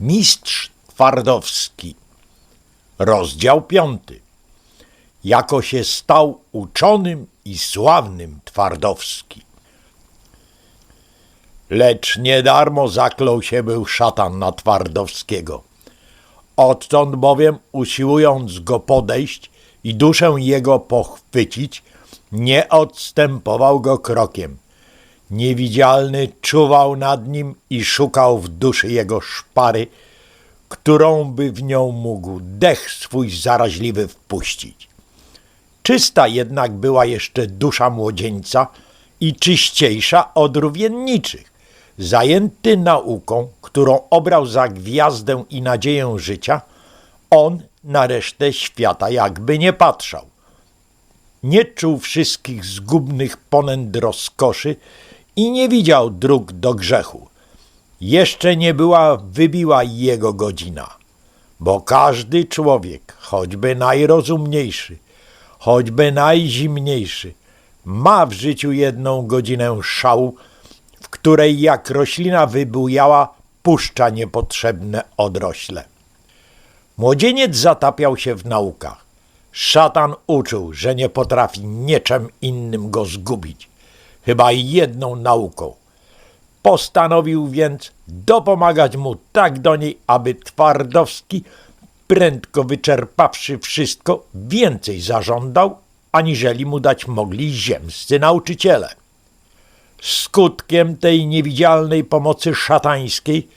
Mistrz Twardowski Rozdział piąty Jako się stał uczonym i sławnym Twardowski Lecz nie darmo zaklął się był szatan na Twardowskiego. Odtąd bowiem usiłując go podejść i duszę jego pochwycić, nie odstępował go krokiem. Niewidzialny czuwał nad nim i szukał w duszy jego szpary, którą by w nią mógł dech swój zaraźliwy wpuścić. Czysta jednak była jeszcze dusza młodzieńca i czyściejsza od rówienniczych. Zajęty nauką, którą obrał za gwiazdę i nadzieję życia, on na resztę świata jakby nie patrzał. Nie czuł wszystkich zgubnych ponęd rozkoszy i nie widział dróg do grzechu. Jeszcze nie była wybiła jego godzina, bo każdy człowiek, choćby najrozumniejszy, choćby najzimniejszy, ma w życiu jedną godzinę szału, w której jak roślina wybujała, puszcza niepotrzebne odrośle. Młodzieniec zatapiał się w naukach. Szatan uczył, że nie potrafi niczym innym go zgubić, chyba jedną nauką. Postanowił więc dopomagać mu tak do niej, aby Twardowski, prędko wyczerpawszy wszystko, więcej zażądał, aniżeli mu dać mogli ziemscy nauczyciele. Skutkiem tej niewidzialnej pomocy szatańskiej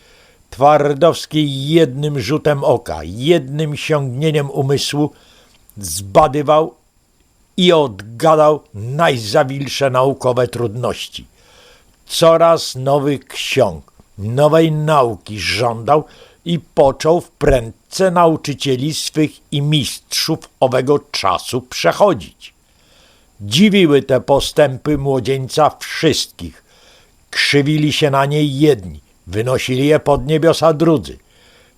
Twardowski jednym rzutem oka, jednym sięgnieniem umysłu zbadywał i odgadał najzawilsze naukowe trudności. Coraz nowych ksiąg, nowej nauki żądał i począł w prędce nauczycieli swych i mistrzów owego czasu przechodzić. Dziwiły te postępy młodzieńca wszystkich. Krzywili się na niej jedni, wynosili je pod niebiosa drudzy.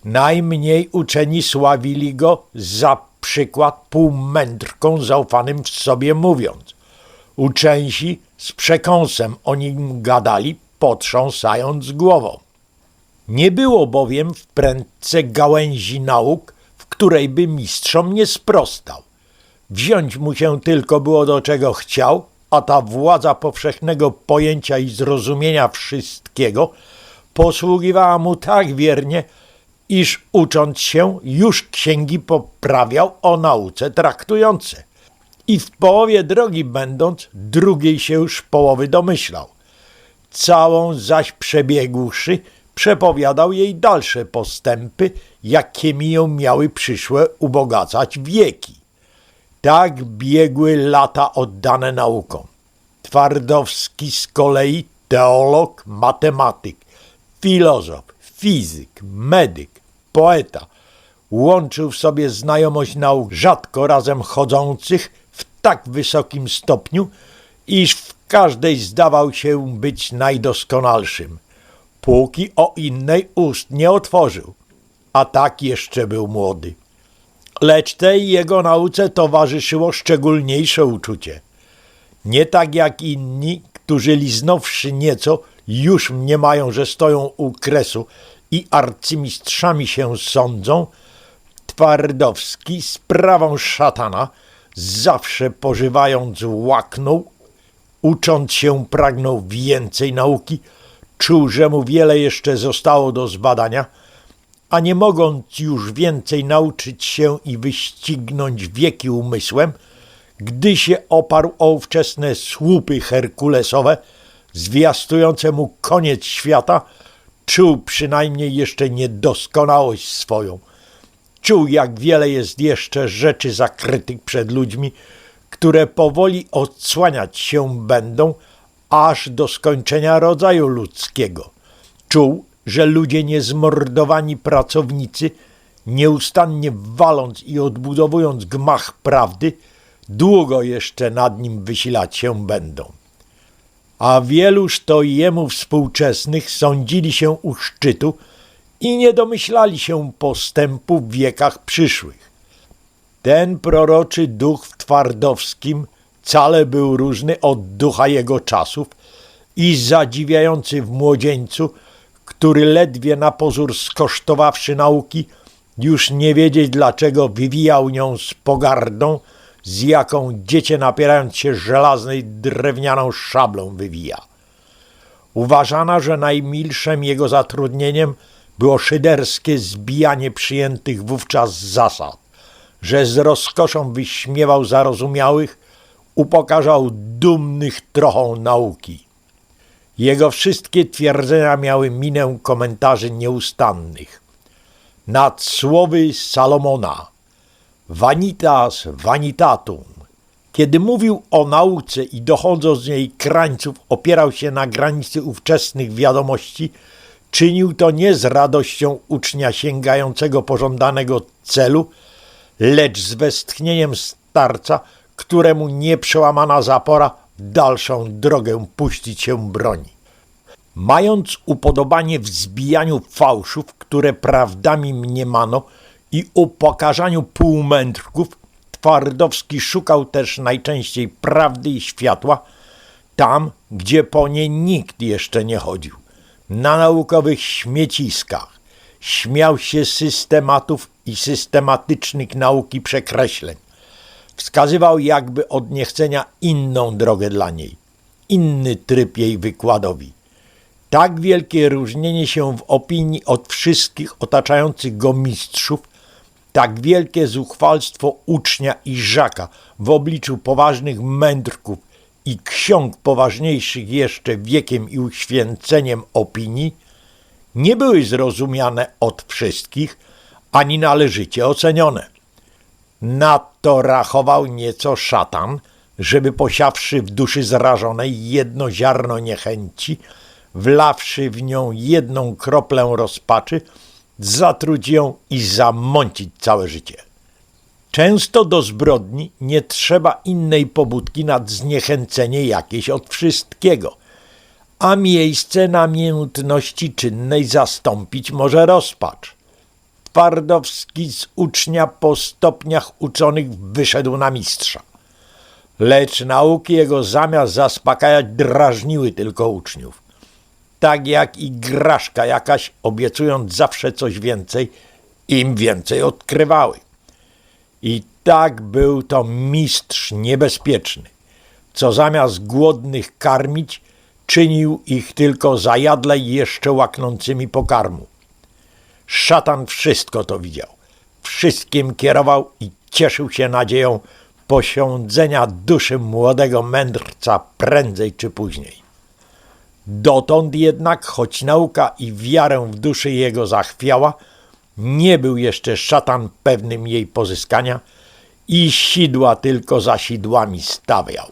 Najmniej uczeni sławili go za przykład półmędrką zaufanym w sobie mówiąc. Uczęsi z przekąsem o nim gadali, potrząsając głową. Nie było bowiem w prędce gałęzi nauk, w której by mistrzom nie sprostał. Wziąć mu się tylko było do czego chciał, a ta władza powszechnego pojęcia i zrozumienia wszystkiego posługiwała mu tak wiernie, iż ucząc się już księgi poprawiał o nauce traktujące. I w połowie drogi będąc, drugiej się już połowy domyślał. Całą zaś przebiegłszy, przepowiadał jej dalsze postępy, jakimi ją miały przyszłe ubogacać wieki. Tak biegły lata oddane naukom. Twardowski z kolei teolog, matematyk, filozof, fizyk, medyk, poeta. Łączył w sobie znajomość nauk rzadko razem chodzących w tak wysokim stopniu, iż w każdej zdawał się być najdoskonalszym, póki o innej ust nie otworzył, a tak jeszcze był młody. Lecz tej jego nauce towarzyszyło szczególniejsze uczucie. Nie tak jak inni, którzy liznąwszy nieco, już mniemają, że stoją u kresu i arcymistrzami się sądzą, Twardowski sprawą szatana, zawsze pożywając łaknął, ucząc się pragnął więcej nauki, czuł, że mu wiele jeszcze zostało do zbadania, a nie mogąc już więcej nauczyć się i wyścignąć wieki umysłem, gdy się oparł o ówczesne słupy herkulesowe, zwiastujące mu koniec świata, czuł przynajmniej jeszcze niedoskonałość swoją. Czuł, jak wiele jest jeszcze rzeczy zakrytych przed ludźmi, które powoli odsłaniać się będą, aż do skończenia rodzaju ludzkiego. Czuł, że ludzie niezmordowani pracownicy, nieustannie waląc i odbudowując gmach prawdy, długo jeszcze nad nim wysilać się będą. A wieluż to jemu współczesnych sądzili się u szczytu i nie domyślali się postępu w wiekach przyszłych. Ten proroczy duch w Twardowskim wcale był różny od ducha jego czasów i zadziwiający w młodzieńcu, który ledwie na pozór skosztowawszy nauki, już nie wiedzieć dlaczego wywijał nią z pogardą, z jaką dziecię napierając się żelaznej drewnianą szablą wywija. Uważano, że najmilszym jego zatrudnieniem było szyderskie zbijanie przyjętych wówczas zasad, że z rozkoszą wyśmiewał zarozumiałych, upokarzał dumnych trochą nauki. Jego wszystkie twierdzenia miały minę komentarzy nieustannych. Nad słowy Salomona Vanitas vanitatum. Kiedy mówił o nauce i dochodząc z niej krańców opierał się na granicy ówczesnych wiadomości, czynił to nie z radością ucznia sięgającego pożądanego celu, lecz z westchnieniem starca, któremu nieprzełamana zapora dalszą drogę puścić się broni. Mając upodobanie w zbijaniu fałszów, które prawdami mniemano i upokarzaniu półmędrków, Twardowski szukał też najczęściej prawdy i światła tam, gdzie po nie nikt jeszcze nie chodził. Na naukowych śmieciskach śmiał się systematów i systematycznych nauki przekreśleń. Wskazywał jakby od niechcenia inną drogę dla niej, inny tryb jej wykładowi. Tak wielkie różnienie się w opinii od wszystkich otaczających go mistrzów, tak wielkie zuchwalstwo ucznia i żaka w obliczu poważnych mędrków i ksiąg poważniejszych jeszcze wiekiem i uświęceniem opinii, nie były zrozumiane od wszystkich, ani należycie ocenione. Nadto rachował nieco szatan, żeby posiawszy w duszy zrażonej jedno ziarno niechęci, wlawszy w nią jedną kroplę rozpaczy, zatruć ją i zamącić całe życie. Często do zbrodni nie trzeba innej pobudki nad zniechęcenie jakieś od wszystkiego, a miejsce namiętności czynnej zastąpić może rozpacz. Twardowski z ucznia po stopniach uczonych wyszedł na mistrza. Lecz nauki jego zamiast zaspokajać drażniły tylko uczniów. Tak jak i graszka jakaś, obiecując zawsze coś więcej, im więcej odkrywały. I tak był to mistrz niebezpieczny, co zamiast głodnych karmić, czynił ich tylko zajadle jeszcze łaknącymi pokarmu. Szatan wszystko to widział, wszystkim kierował i cieszył się nadzieją posiądzenia duszy młodego mędrca prędzej czy później. Dotąd jednak, choć nauka i wiarę w duszy jego zachwiała, nie był jeszcze szatan pewnym jej pozyskania i sidła tylko za sidłami stawiał.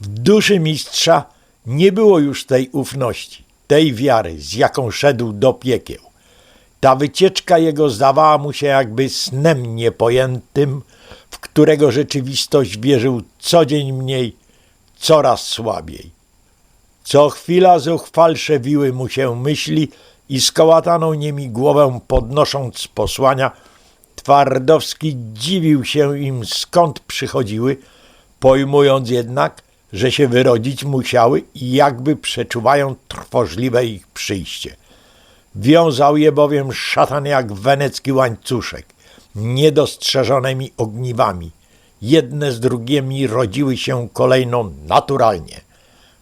W duszy mistrza nie było już tej ufności, tej wiary, z jaką szedł do piekieł. Ta wycieczka jego zdawała mu się jakby snem niepojętym, w którego rzeczywistość wierzył co dzień mniej, coraz słabiej. Co chwila zuchwalsze wiły mu się myśli i skołataną nimi głowę podnosząc posłania, Twardowski dziwił się im skąd przychodziły, pojmując jednak, że się wyrodzić musiały i jakby przeczuwają trwożliwe ich przyjście. Wiązał je bowiem szatan jak wenecki łańcuszek, niedostrzeżonymi ogniwami. Jedne z drugimi rodziły się kolejno naturalnie,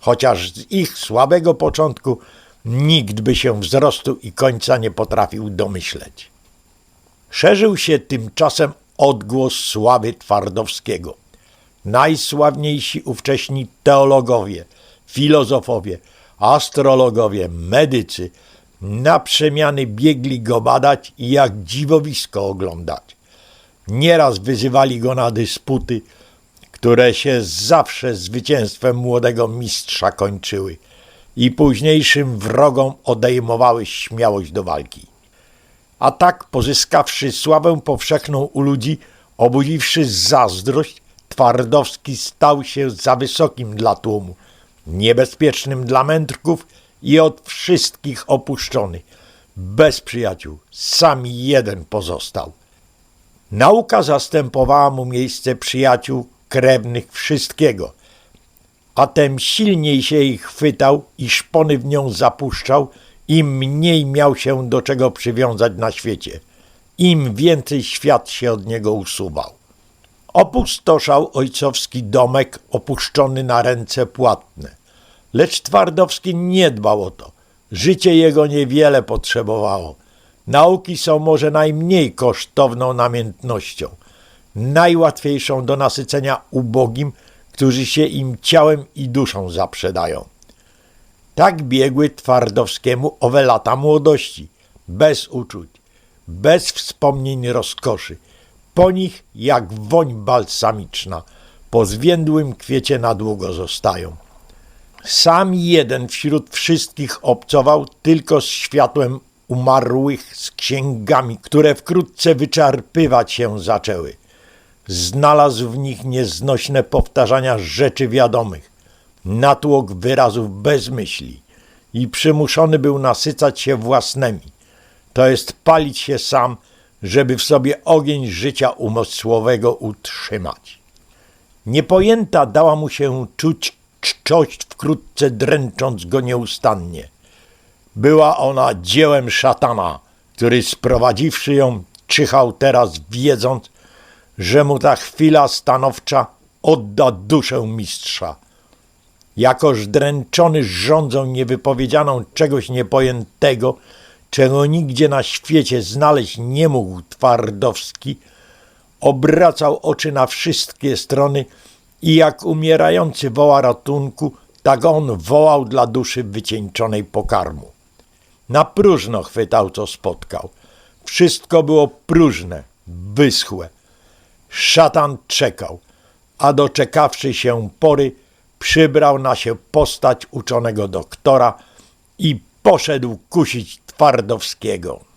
chociaż z ich słabego początku nikt by się wzrostu i końca nie potrafił domyśleć. Szerzył się tymczasem odgłos sławy Twardowskiego. Najsławniejsi ówcześni teologowie, filozofowie, astrologowie, medycy na przemiany biegli go badać i jak dziwowisko oglądać. Nieraz wyzywali go na dysputy, które się zawsze zwycięstwem młodego mistrza kończyły i późniejszym wrogom odejmowały śmiałość do walki. A tak, pozyskawszy sławę powszechną u ludzi, obudziwszy zazdrość, Twardowski stał się za wysokim dla tłumu, niebezpiecznym dla mędrków i od wszystkich opuszczony. Bez przyjaciół, sam jeden pozostał. Nauka zastępowała mu miejsce przyjaciół, krewnych, wszystkiego, a tem silniej się ich chwytał i szpony w nią zapuszczał im mniej miał się do czego przywiązać na świecie, im więcej świat się od niego usuwał. Opustoszał ojcowski domek opuszczony na ręce płatne. Lecz Twardowski nie dbał o to. Życie jego niewiele potrzebowało. Nauki są może najmniej kosztowną namiętnością, najłatwiejszą do nasycenia ubogim, którzy się im ciałem i duszą zaprzedają. Tak biegły Twardowskiemu owe lata młodości, bez uczuć, bez wspomnień rozkoszy. Po nich jak woń balsamiczna, po zwiędłym kwiecie na długo zostają. Sam jeden wśród wszystkich obcował tylko z światłem umarłych, z księgami, które wkrótce wyczerpywać się zaczęły. Znalazł w nich nieznośne powtarzania rzeczy wiadomych, natłok wyrazów bez myśli i przymuszony był nasycać się własnymi, to jest palić się sam, żeby w sobie ogień życia umysłowego utrzymać. Niepojęta dała mu się czuć czczość wkrótce dręcząc go nieustannie. Była ona dziełem szatana, który sprowadziwszy ją, czyhał teraz wiedząc, że mu ta chwila stanowcza odda duszę mistrza. Jakoż dręczony rządzą niewypowiedzianą czegoś niepojętego, czego nigdzie na świecie znaleźć nie mógł Twardowski, obracał oczy na wszystkie strony i jak umierający woła ratunku, tak on wołał dla duszy wycieńczonej pokarmu. Na próżno chwytał, co spotkał. Wszystko było próżne, wyschłe. Szatan czekał, a doczekawszy się pory, przybrał na się postać uczonego doktora i poszedł kusić Twardowskiego.